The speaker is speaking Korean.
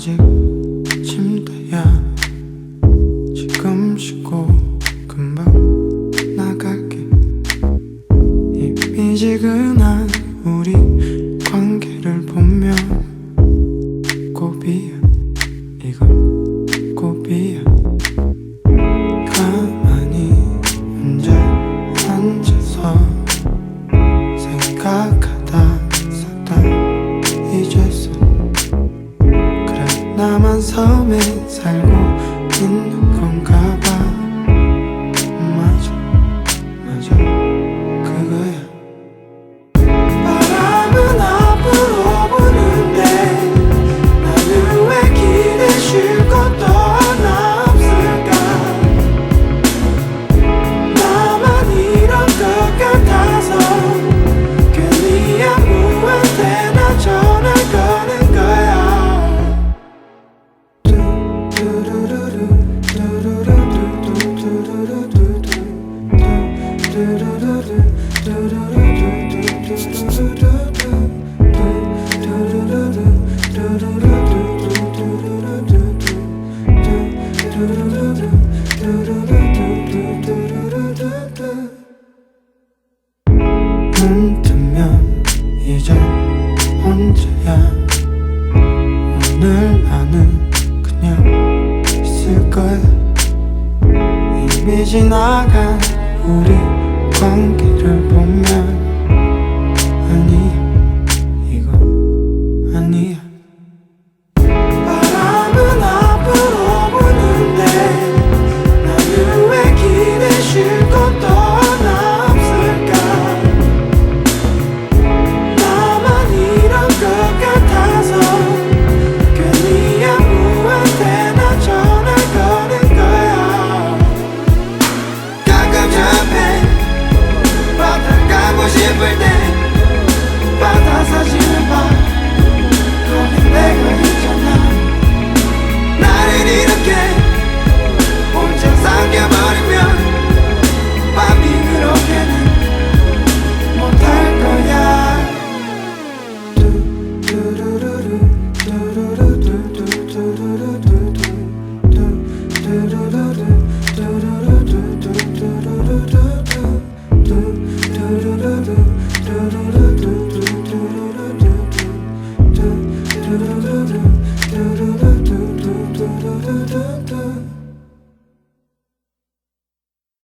아직 침대야. 지금 쉬고 금방 나갈게. 이미 지근한 우리 관계를 보면 고비야. 삶에 살고 있는 건가 봐. 눈뜨면 이제 혼자야. 오늘 나는 그냥 있을 거야. 이미 지나간 우리 향기를 do do do